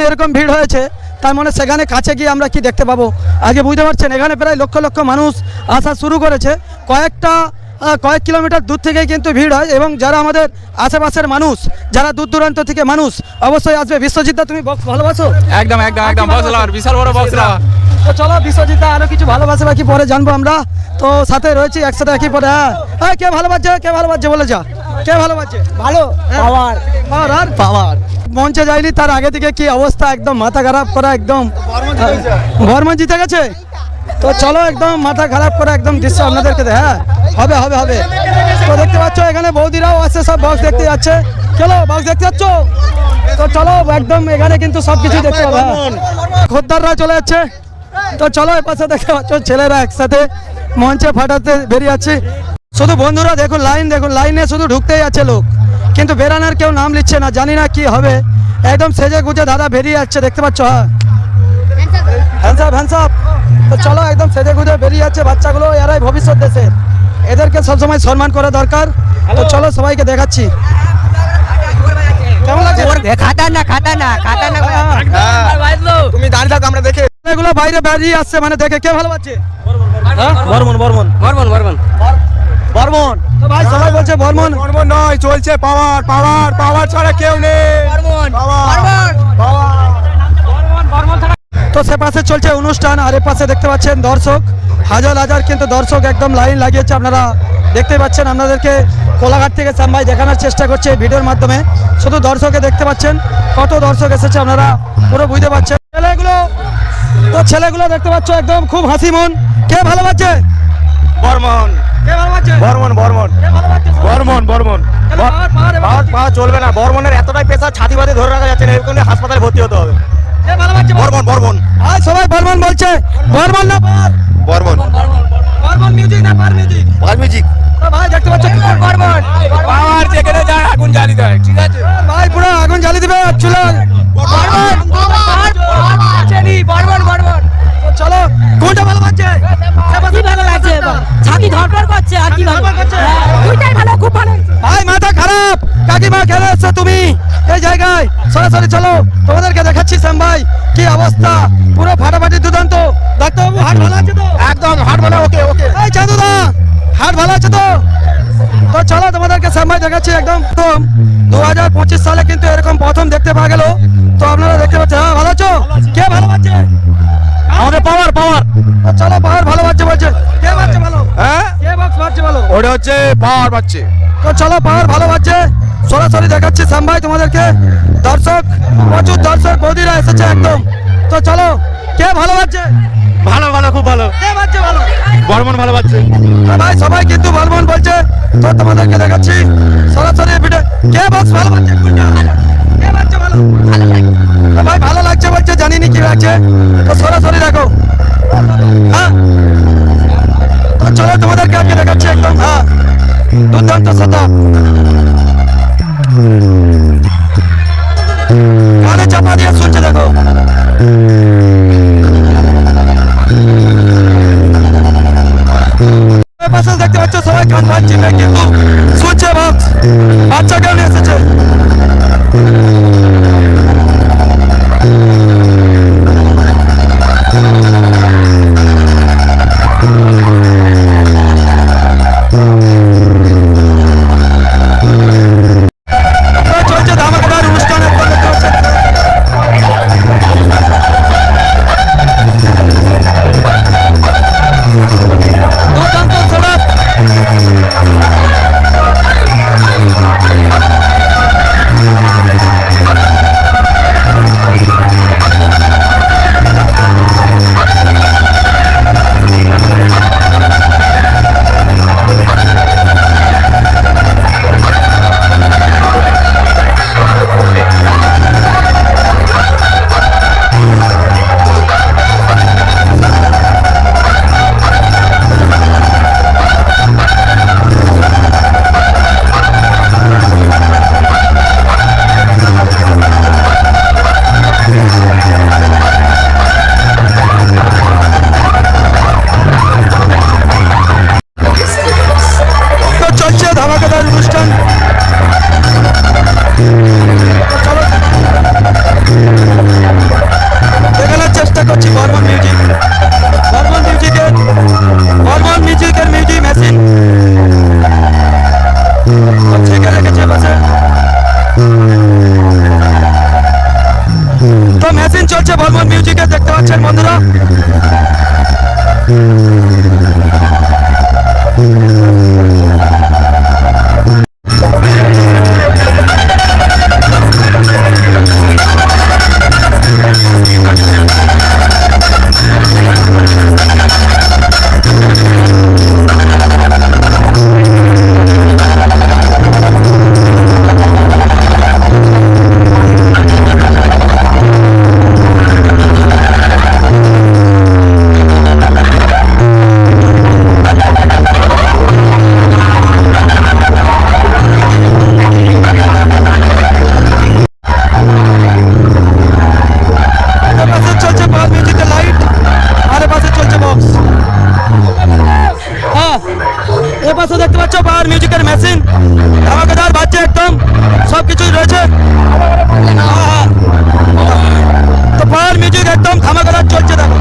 যেখানে এরকম ভিড় হয়েছে তার মানে সেখানে কাছে গিয়ে আমরা কি দেখতে পাবো? আগে বুঝতে পারছেন এখানে প্রায় লক্ষ লক্ষ মানুষ আসা শুরু করেছে। কয়েকটা কয়েক কিলোমিটার দূর থেকেই কিন্তু ভিড় হয় এবং যারা আমাদের আশেপাশের মানুষ যারা দূর দূরান্ত থেকে মানুষ অবশ্যই আসবে। বিশ্বজিৎদা তুমি বক্স ভালোবাসো? একদম একদম একদম বিশাল বড় বক্সলার তো চলো বিশ্বজিৎদা আরও কিছু ভালোবাসে বাকি পরে জানব আমরা। তো সাথে রয়েছি একসাথে একই পরে হ্যাঁ। হ্যাঁ কে ভালোবাসছে কে ভালোবাসছে বলে যা। কে ভালোবাসছে? ভালো পাওয়ার পাওয়ার আর? পাওয়ার মঞ্চে যায়নি তার আগে থেকে কি অবস্থা? একদম মাথা খারাপ করা একদম বর্মন জিতে গেছে? তো চলো একদম মাথা খারাপ করা একদম দৃশ্য আপনাদেরকে হ্যাঁ হবে হবে হবে। তো দেখতে পাচ্ছ এখানে বৌদিরাও আছে সব বক্স দেখতে যাচ্ছে। চলো বক্স দেখতে যাচ্ছ? তো চলো একদম এখানে কিন্তু সব কিছু দেখতে পাবে। হ্যাঁ। খদ্দাররা চলে যাচ্ছে। তো চলো এ পাশে দেখতে পাচ্ছ ছেলেরা একসাথে মঞ্চে ফাটাতে বেরিয়ে যাচ্ছে। শুধু বন্ধুরা দেখুন লাইন দেখুন লাইনে শুধু ঢুকতেই আছে লোক। কিন্তু বেরানোর কেউ নাম নিচ্ছে না জানি না কি হবে। একদম সেজে গুজে দাদা বেরিয়ে যাচ্ছে দেখতে পাচ্ছ হ্যাঁ। হ্যান্ডসাপ হ্যান্ডসাপ তো চলো একদম সেজে গুজে বেরিয়ে যাচ্ছে বাচ্চাগুলো এরাই ভবিষ্যৎ দেশে এদেরকে সবসময় সম্মান করা দরকার। তো চলো সবাইকে দেখাচ্ছি। কেমন লাগছে? খাতারনাক খাতারনাক খাতারনাক। তুমি দাঁড়িয়ে থাকো আমরা দেখে এগুলো বাইরে বেরিয়ে আসছে মানে দেখে কে ভালো পাচ্ছে বর্মন বর্মন। বর্মন বর্মন বর্মন। তো ভাই সবাই বলছে বর্মন। কর্ম নয় চলছে পাওয়ার পাওয়ার পাওয়ার ছাড়া কেউ নেই। পাওয়ার তো সে পাশে চলছে অনুষ্ঠান আর এ পাশে দেখতে পাচ্ছেন দর্শক। হাজার হাজার কিন্তু দর্শক একদম লাইন লাগিয়েছে আপনারা দেখতে পাচ্ছেন আপনাদেরকে কোলাঘাট থেকে শ্যামভাই দেখানোর চেষ্টা করছে এই ভিডিওর মাধ্যমে। শুধু দর্শকে দেখতে পাচ্ছেন কত দর্শক এসেছে আপনারা পুরো বুঝতে পারছেন। ছেলেগুলো তো ছেলেগুলো দেখতে পাচ্ছ একদম খুব হাসি মন। কে ভালো পাচ্ছে বর্মন। কে ভালো পাচ্ছে বর্মন বর্মন। বর্মন বর্মন। চলবে না। বর্মনের এতটাই পেশা ছাতি বাদে ধরে রাখা যাচ্ছে না এরকম হাসপাতালে ভর্তি হতে হবে। বর্মন বর্মন। আজ সবাই বর্মন বলছে। বর্মন না বর্মন। বর্মন মিউজিক না পার মিউজিক পাল মিউজিক ভাই দেখতে পাচ্ছ বর্মন? পাওয়ার যেখানে যায় আগুন জ্বালি দেয় ঠিক আছে? ভাই পুরো আগুন জ্বালি দিবে চুলা বর্মন বর্মন। চলো সরাসরি চলো। তোমাদেরকে দেখাচ্ছি শ্যাম ভাই কি অবস্থা? পুরো ফাটাফাটি দুর্দান্ত। ডাক্তারবাবু হাট ভালো আছে তো? একদম হাট মানে ওকে ওকে। এই চাঁদুদা হাট ভালো আছে তো? তো চলো তোমাদেরকে শ্যাম ভাই দেখাচ্ছি একদম প্রথম। দু হাজার পঁচিশ সালে কিন্তু এরকম প্রথম দেখতে পাওয়া গেল। তো আপনারা দেখতে পাচ্ছেন হ্যাঁ ভালো আছো? কে ভালো আছে? আমাদের পাওয়ার পাওয়ার চলো পাওয়ার ভালো পাচ্ছে বলছে কে পাচ্ছে ভালো? হ্যাঁ? কে বক্স পাচ্ছে ভালো? ওটা হচ্ছে পাওয়ার পাচ্ছে তো চলো পাওয়ার ভালো পাচ্ছে সরাসরি দেখাচ্ছি শ্যাম ভাই তোমাদেরকে। দর্শক প্রচুর দর্শক বৌদিরা এসেছে একদম। তো চলো কে ভালো পাচ্ছে ভালো ভালো খুব ভালো। কে ভালো? বর্মন ভালো তো ভাই সবাই কিন্তু বলবন বলছে। তো তোমাদেরকে দেখাচ্ছি সরাসরি ভিডিও কে বক্স ভালো কে ভালো? ভাই ভালো লাগছে বলছে জানিনি কি লাগছে তো সরাসরি দেখো। হ্যাঁ? চলো তোমাদেরকে আজকে দেখাচ্ছি একদম। হ্যাঁ। দুর্দান্ত সেটা వచ్చాను మందులో পাশে দেখতে পাচ্ছ পাওয়ার মিউজিকের মেশিন ধামাকাদার বাজছে একদম। সব কিছুই রয়েছে তো পাওয়ার মিউজিক একদম ধামাকাদার চলছে দেখো।